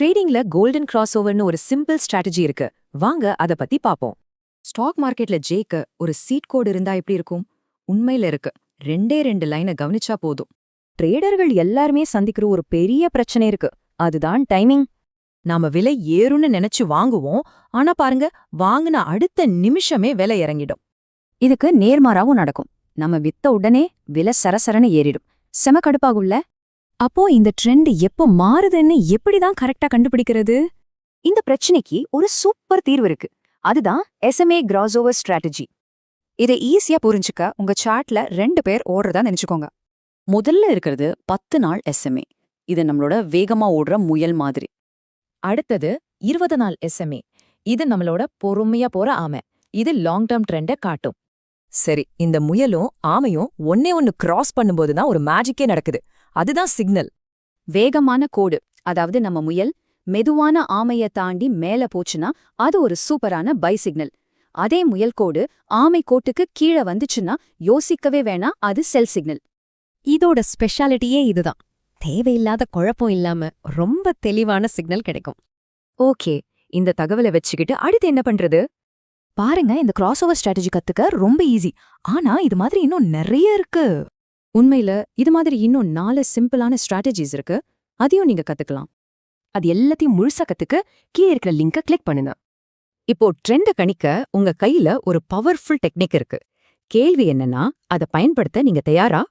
ட்ரேடிங்ல golden cross ஓவர்னு ஒரு simple strategy இருக்கு. வாங்க அத பத்தி பாப்போம். ஸ்டாக் மார்க்கெட்ல ஜெயிக்க ஒரு சீட் கோடு இருந்தா எப்படி இருக்கும்? உண்மையில இருக்கு. ரெண்டே ரெண்டு லைனை கவனிச்சா போதும். ட்ரேடர்கள் எல்லாருமே சந்திக்கிற ஒரு பெரிய பிரச்சனை இருக்கு. அதுதான் டைமிங் நாம விலை ஏறும்னு நினைச்சு வாங்குவோம். ஆனா பாருங்க வாங்குன அடுத்த நிமிஷமே விலை இறங்கிடும். இதுக்கு நேர்மாறாவும் நடக்கும். நம்ம வித்த உடனே விலை சரசரன்னு ஏறிடும். செம கடுப்பாகும்ல? அப்போ இந்த ட்ரெண்ட் எப்போ மாறுதுன்னு எப்படிதான் கரெக்டா கண்டுபிடிக்கிறது? இந்த பிரச்சனைக்கு ஒரு சூப்பர் தீர்வு இருக்கு. அதுதான் எஸ்எம்ஏ கிராஸ்ஓவர் ஸ்ட்ராட்டஜி இதை ஈஸியா புரிஞ்சுக்க உங்க சார்ட்ல ரெண்டு பேர் ஓடுறதா நினைச்சுக்கோங்க. முதல்ல இருக்கிறது பத்து நாள் எஸ்எம்ஏ இது நம்மளோட வேகமா ஓடுற முயல் மாதிரி. அடுத்தது இருபது நாள் எஸ்எம்ஏ இது நம்மளோட பொறுமையா போற ஆமை. இது லாங் டேர்ம் ட்ரெண்ட காட்டும். சரி இந்த முயலும் ஆமையும் ஒன்னே ஒன்னு கிராஸ் பண்ணும்போது தான் ஒரு மேஜிக்கே நடக்குது. அதுதான் சிக்னல் வேகமான கோடு அதாவது நம்ம முயல் மெதுவான ஆமைய தாண்டி மேல போச்சுன்னா அது ஒரு சூப்பரான பை சிக்னல் அதே முயல் கோடு ஆமை கோட்டுக்கு கீழே வந்துச்சுன்னா யோசிக்கவே வேணா அது செல் சிக்னல் இதோட ஸ்பெஷாலிட்டியே இதுதான். தேவையில்லாத குழப்பம் இல்லாம ரொம்ப தெளிவான சிக்னல் கிடைக்கும். ஓகே இந்த தகவலை வச்சுக்கிட்டு அடுத்து என்ன பண்றது? பாருங்க இந்த கிராஸ் ஓவர் ஸ்ட்ராட்டஜி கத்துக்க ரொம்ப ஈஸி ஆனா இது மாதிரி இன்னும் நிறைய இருக்கு. உண்மையில இது மாதிரி இன்னும் நாலு சிம்பிளான ஸ்ட்ராட்டஜிஸ் இருக்கு. அதையும் நீங்க கத்துக்கலாம். அது எல்லாத்தையும் முழுசா கத்துக்க கீழே இருக்கிற லிங்க கிளிக் பண்ணுங்க. இப்போ ட்ரெண்ட கணிக்க உங்க கையில ஒரு பவர்ஃபுல் டெக்னிக் இருக்கு. கேள்வி என்னன்னா அதை பயன்படுத்த நீங்க தயாரா?